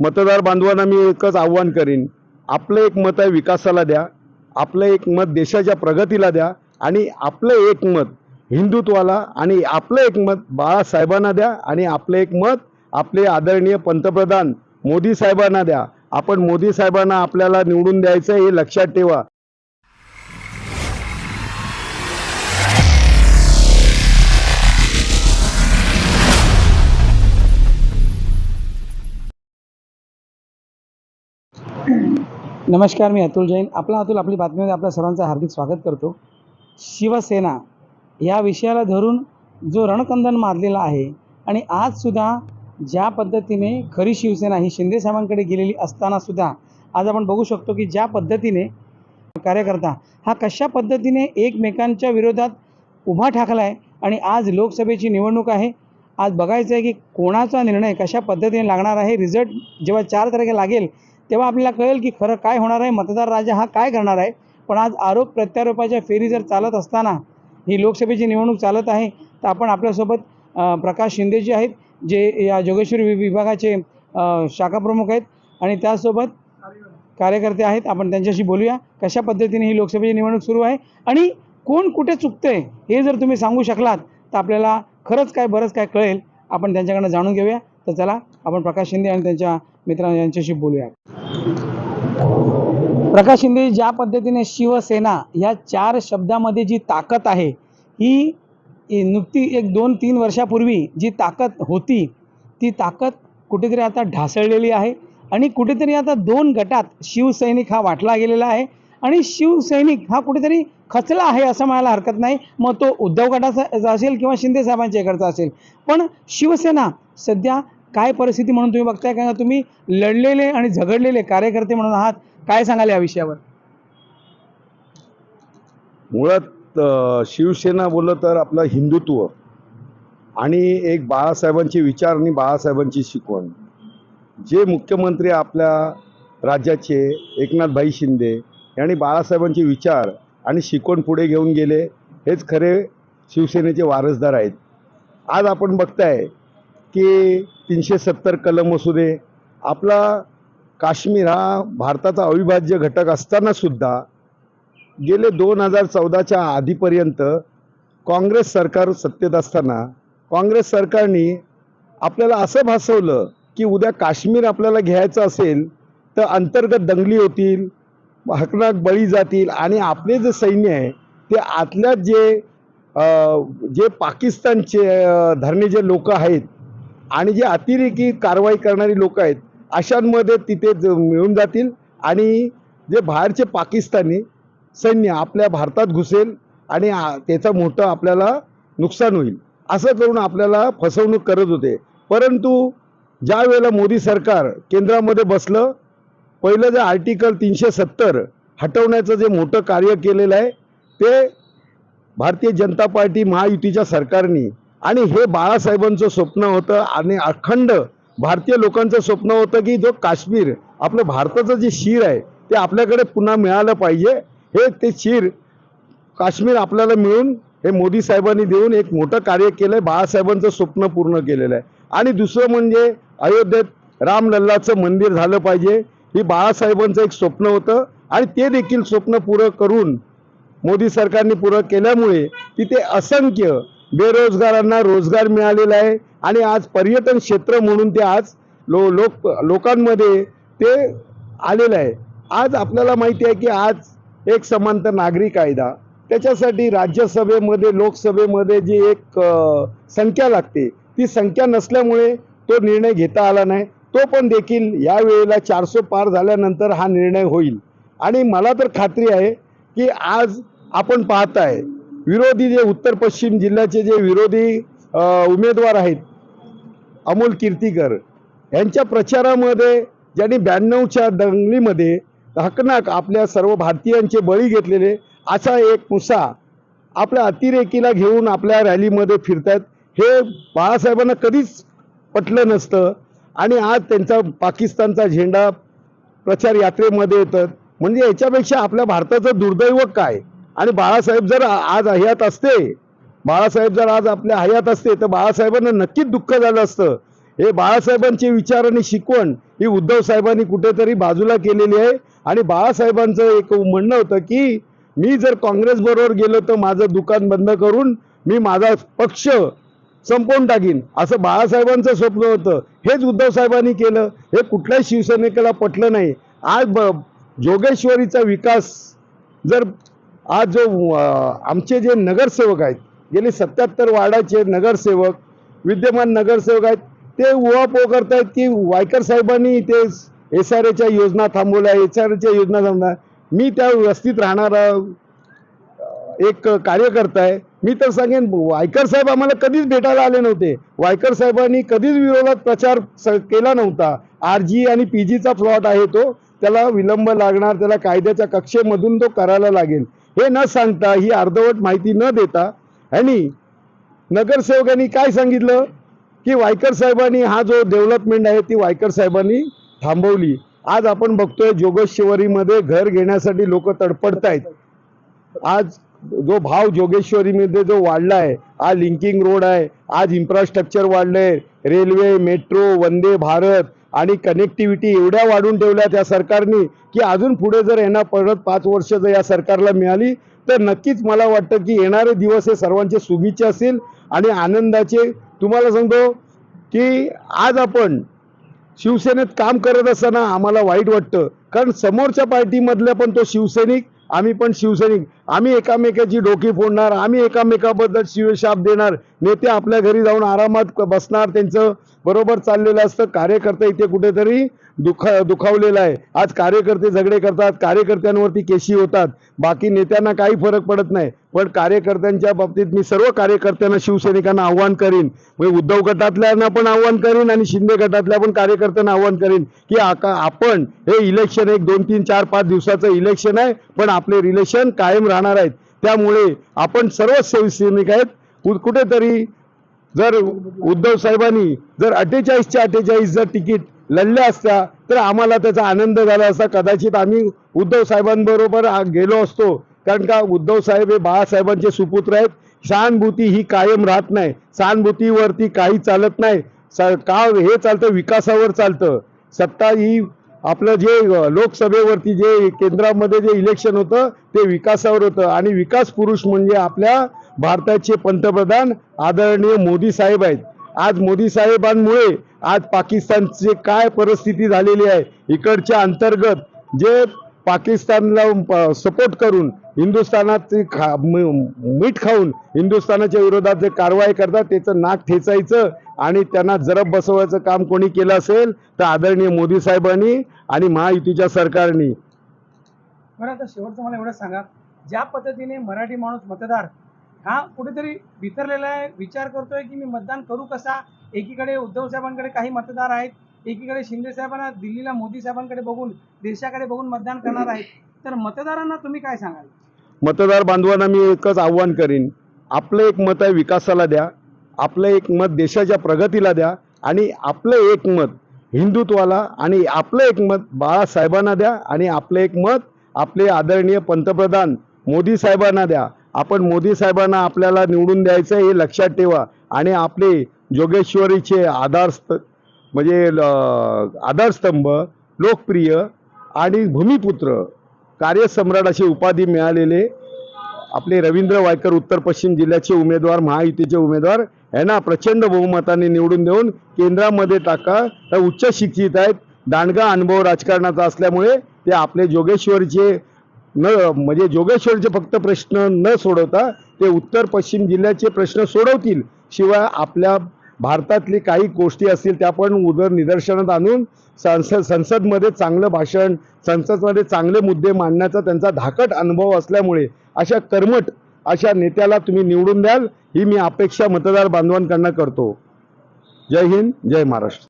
मतदार बांधवांना मी एकच आव्हान करीन. आपलं एक मत आहे विकासाला द्या. आपलं एक मत देशाच्या प्रगतीला द्या. आणि आपलं एक मत हिंदुत्वाला आणि आपलं एक मत बाळासाहेबांना द्या. आणि आपलं एक मत आपले आदरणीय पंतप्रधान मोदी साहेबांना द्या. आपण मोदी साहेबांना आपल्याला निवडून द्यायचं हे लक्षात ठेवा. नमस्कार मी अतुल जैन. आपला अतुल आपली बातमीमध्ये आपल्या सर्वांचं हार्दिक स्वागत करतो. शिवसेना या विषयाला धरून जो रणकंदन माजलेला आहे आणि आजसुद्धा ज्या पद्धतीने खरी शिवसेना ही शिंदेसाहेबांकडे गेलेली असतानासुद्धा आज आपण बघू शकतो की ज्या पद्धतीने कार्यकर्ता हा कशा पद्धतीने एकमेकांच्या विरोधात उभा ठाकला आहे आणि आज लोकसभेची निवडणूक आहे. आज बघायचं आहे की कोणाचा निर्णय कशा पद्धतीने लागणार आहे. रिझल्ट जेव्हा चार तारखेला लागेल तेव्हा आपल्याला कळेल की खरं काय होणार आहे मतदार राजा हा काय करणार आहे. पण आज आरोप प्रत्यारोपाच्या फेरी जर चालत असताना ही लोकसभेची निवडणूक चालत आहे तर आपण आपल्यासोबत प्रकाश शिंदेजी आहेत जे या जोगेश्वरी वि- विभागाचे शाखाप्रमुख आहेत आणि त्यासोबत कार्यकर्ते आहेत आपण त्यांच्याशी बोलूया. कशा पद्धतीने ही लोकसभेची निवडणूक सुरू आहे आणि कोण कुठे चुकतंय हे जर तुम्ही सांगू शकलात तर आपल्याला खरंच काय बरंच काय कळेल. आपण त्यांच्याकडनं जाणून घेऊया. तर चला आपण प्रकाश शिंदे आणि त्यांच्या मित्रां यांच्याशी बोलूया. प्रकाश शिंदे ज्या पद्धतीने शिवसेना या चार शब्दामध्ये जी ताकद आहे ही नुकती एक दोन तीन वर्षापूर्वी जी ताकद होती ती ताकद कुठेतरी आता ढासळलेली आहे आणि कुठेतरी आता दोन गटात शिवसैनिक हा वाटला गेलेला आहे आणि शिवसैनिक हा कुठेतरी खचला आहे असं म्हणायला हरकत नाही. मग तो उद्धव गटाचा असेल किंवा शिंदे साहेबांच्या इकडचा असेल. पण शिवसेना सध्या काय परिस्थिती म्हणून तुम्ही बघताय? का तुम्ही लढलेले आणि झगडलेले कार्यकर्ते म्हणून आहात. काय सांगाल या विषयावर? मुळात शिवसेना बोललं तर आपलं हिंदुत्व आणि एक बाळासाहेबांचे विचार आणि बाळासाहेबांची शिकवण. जे मुख्यमंत्री आपल्या राज्याचे एकनाथभाई शिंदे यांनी बाळासाहेबांचे विचार आणि शिकवण पुढे घेऊन गेले हेच खरे शिवसेनेचे वारसदार आहेत. आज आपण बघताय की तीनशे सत्तर कलम असू दे. आपला काश्मीर हा भारताचा अविभाज्य घटक असतानासुद्धा गेले दोन हजार चौदाच्या आधीपर्यंत काँग्रेस सरकार सत्तेत असताना काँग्रेस सरकारने आपल्याला असं भासवलं की उद्या काश्मीर आपल्याला घ्यायचं असेल तर अंतर्गत दंगली होतील हकनाक बळी जातील आणि आपले जे सैन्य आहे ते आतल्यात जे जे पाकिस्तानचे धरणे जे लोक आहेत आणि जे अतिरेकी कारवाई करणारी लोक आहेत अशांमध्ये तिथे ज- मिळून जातील. आणि जे बाहेरचे पाकिस्तानी सैन्य आपल्या भारतात घुसेल आणि त्याचं मोठं आपल्याला नुकसान होईल. असं करून आपल्याला फसवणूक करत होते. परंतु ज्या वेळेला मोदी सरकार केंद्रामध्ये बसलं पहिलं जे आर्टिकल तीनशे सत्तर हटवण्याचं जे मोठं कार्य केलेलं आहे ते भारतीय जनता पार्टी महायुतीच्या सरकारने आणि हे बाळासाहेबांचं स्वप्न होतं आणि अखंड भारतीय लोकांचं स्वप्न होतं की जो काश्मीर आपलं भारताचं जे शीर आहे ते आपल्याकडे पुन्हा मिळालं पाहिजे. हे ते शीर काश्मीर आपल्याला मिळून हे मोदी साहेबांनी देऊन एक मोठं कार्य केलं आहे बाळासाहेबांचं स्वप्न पूर्ण केलेलं आहे. आणि दुसरं म्हणजे अयोध्येत रामलल्लाचं मंदिर झालं पाहिजे. ही बाळासाहेबांचं एक स्वप्न होतं आणि ते देखील स्वप्न पुरं करून मोदी सरकारने पुरं केल्यामुळे तिथे असंख्य बेरोजगारांना रोजगार मिळालेला आहे आणि आज पर्यटन क्षेत्र म्हणून ते आज लो लोक लोकांमध्ये ते आलेलं आहे. आज आपल्याला माहिती आहे की आज एक समांतर नागरी कायदा त्याच्यासाठी राज्यसभेमध्ये लोकसभेमध्ये जी एक संख्या लागते ती संख्या नसल्यामुळे तो निर्णय घेता आला नाही. तो पण देखील या वेळेला चारशे पार झाल्यानंतर हा निर्णय होईल. आणि मला तर खात्री आहे की आज आपण पाहताय विरोधी जे उत्तर पश्चिम जिल्ह्याचे जे विरोधी उमेदवार आहेत अमोल कीर्तीकर यांच्या प्रचारामध्ये ज्यांनी ब्याण्णवच्या दंगलीमध्ये हकनाक आपल्या सर्व भारतीयांचे बळी घेतलेले असा एक मुसा आपल्या अतिरेकीला घेऊन आपल्या रॅलीमध्ये फिरतायत हे बाळासाहेबांना कधीच पटलं नसतं. आणि आज त्यांचा पाकिस्तानचा झेंडा प्रचार यात्रेमध्ये येतात म्हणजे याच्यापेक्षा आपल्या भारताचं दुर्दैव काय? आणि बाळासाहेब जर आज हयात असते बाळासाहेब जर आज आपल्या हयात असते तर बाळासाहेबांना नक्कीच दुःख झालं असतं. हे बाळासाहेबांचे विचार आणि शिकवण ही उद्धव साहेबांनी कुठेतरी बाजूला केलेली आहे. आणि बाळासाहेबांचं एक म्हणणं होतं की मी जर काँग्रेस बरोबर गेलो तर माझं दुकान बंद करून मी माझा पक्ष संपवून टाकीन. असं बाळासाहेबांचं स्वप्न होतं. हेच उद्धव साहेबांनी केलं. हे कुठल्याच शिवसैनिकाला पटलं नाही. आज ब जोगेश्वरीचा विकास जर आज जो आमचे जे नगरसेवक आहेत गेले सत्याहत्तर वार्डाचे नगरसेवक विद्यमान नगरसेवक आहेत ते उहापोह करतायत की वायकर साहेबांनी ते एस आर एच्या योजना थांबवल्या एस आर एच्या योजना थांबल्या मी त्या वस्तीत राहणारा एक कार्यकर्ता आहे. मी तर सांगेन वायकर साहेब आम्हाला कधीच भेटायला आले नव्हते. वायकर साहेबांनी कधीच विरोधात प्रचार स- केला नव्हता. आर जी आणि पी जीचा प्लॉट आहे तो त्याला विलंब लागणार त्याला कायद्याच्या कक्षेमधून तो करायला लागेल. हे न सांगता ही अर्धवट माहिती न देता आणि नगरसेवकांनी काय सांगितलं? की वायकर साहेबांनी हा जो डेव्हलपमेंट आहे ती वायकर साहेबांनी थांबवली. आज आपण बघतोय जोगेश्वरीमध्ये घर घेण्यासाठी लोक तडपडतायत. आज जो भाव जोगेश्वरीमध्ये जो वाढला आहे आज लिंकिंग रोड आहे आज इन्फ्रास्ट्रक्चर वाढलंय रेल्वे मेट्रो वंदे भारत आणि कनेक्टिव्हिटी एवढ्या वाढून ठेवल्या त्या सरकारने की अजून पुढे जर यांना परत पाच वर्ष जर या सरकारला मिळाली तर नक्कीच मला वाटतं की येणारे दिवस हे सर्वांचे सुगीचे असेल आणि आनंदाचे तुम्हाला सांगतो की आज आपण शिवसेनेत काम करत असताना आम्हाला वाईट वाटतं. कारण समोरच्या पार्टीमधल्या पण तो शिवसैनिक आम्ही पण शिवसैनिक. आम्ही एकामेकाची डोकी फोडणार आम्ही एकामेकाबद्दल शिवशाप देणार. नेते आपल्या घरी जाऊन आरामात बसणार त्यांचं बरोबर चाललेलं असतं. कार्यकर्ता इथे कुठेतरी दुख दुखावलेला आहे. आज कार्यकर्ते झगडे करतात कार्यकर्त्यांवरती केशी होतात बाकी नेत्यांना काही फरक पडत नाही. पण कार्यकर्त्यांच्या बाबतीत मी सर्व कार्यकर्त्यांना शिवसैनिकांना आव्हान करीन. म्हणजे उद्धव गटातल्यांना पण आव्हान करीन आणि शिंदे गटातल्या पण कार्यकर्त्यांना आव्हान करीन. की आपण हे इलेक्शन एक दोन तीन चार पाच दिवसाचं इलेक्शन आहे पण आपले रिलेशन कायम राहणार आहेत. त्यामुळे आपण सर्व शिवसैनिक आहेत. कु- कुठेतरी जर उद्धव साहेबांनी जर अठ्ठेचाळीसच्या अठ्ठेचाळीस जर तिकीट लढल्या असत्या तर आम्हाला त्याचा आनंद झाला असता. कदाचित आम्ही उद्धव साहेबांबरोबर गेलो असतो. कारण का उद्धव साहेब हे बाळासाहेबांचे सुपुत्र आहेत. सहानुभूती ही कायम राहत नाही. सहानुभूतीवरती काही चालत नाही. स- का हे चालतं? विकासावर चालतं. सत्ता ही आपलं जे लोकसभेवरती जे केंद्रामध्ये जे इलेक्शन होतं ते विकासावर होतं. आणि विकास पुरुष म्हणजे आपल्या भारताचे पंतप्रधान आदरणीय मोदी साहेब आहेत. आज मोदी साहेबांमुळे आज पाकिस्तानची काय परिस्थिती झालेली आहे? इकडच्या अंतर्गत जे पाकिस्तानला सपोर्ट करून हिंदुस्थानात खा मीठ खाऊन हिंदुस्थानाच्या विरोधात जे कारवाई करतात त्याचं नाक ठेचायचं आणि त्यांना जरब बसवायचं काम कोणी केलं असेल तर आदरणीय मोदी साहेबांनी आणि महायुतीच्या सरकारनी. बरं आता शेवटचं मला एवढं सांगा. ज्या पद्धतीने मराठी माणूस मतदार हा कुठेतरी विसरलेला आहे विचार करतोय की मी मतदान करू कसा? एकीकडे उद्धव साहेबांकडे काही मतदार आहेत एकीकडे शिंदे साहेबांना दिल्लीला मोदी साहेबांकडे बघून देशाकडे बघून मतदान करणार आहेत. तर मतदारांना तुम्ही काय सांगाल? मतदार बांधवांना मी एकच आव्हान करीन. आपलं एक मत आहे विकासाला द्या आपलं एक मत देशाच्या प्रगतीला द्या आणि आपलं एक मत हिंदुत्वाला आणि आपलं एक मत बाळासाहेबांना द्या आणि आपलं एक मत आपले आदरणीय पंतप्रधान मोदी साहेबांना द्या. आपण मोदी साहेबांना आपल्याला निवडून द्यायचं हे लक्षात ठेवा. आणि आपले जोगेश्वरीचे आधारस्त म्हणजे ल- आधारस्तंभ लोकप्रिय आणि भूमिपुत्र कार्यसम्राट अशी उपाधी मिळालेले आपले रवींद्र वायकर उत्तर पश्चिम जिल्ह्याचे उमेदवार महायुतीचे उमेदवार यांना प्रचंड बहुमताने निवडून देऊन केंद्रामध्ये टाका. तर उच्च शिक्षित आहेत. दांडगा अनुभव राजकारणाचा असल्यामुळे ते आपले जोगेश्वरचे न म्हणजे जोगेश्वरचे फक्त प्रश्न न सोडवता ते उत्तर पश्चिम जिल्ह्याचे प्रश्न सोडवतील. शिवाय आपल्या भारतातली काही गोष्टी असतील त्या पण उदर निदर्शनात आणून संसद संसदमध्ये चांगलं भाषण संसदमध्ये चांगले मुद्दे मांडण्याचा त्यांचा धाकट अनुभव असल्यामुळे अशा कर्मट अशा नेत्याला तुम्ही निवडून द्याल ही मी अपेक्षा मतदार बांधवांकडनं करतो. जय हिंद जय महाराष्ट्र.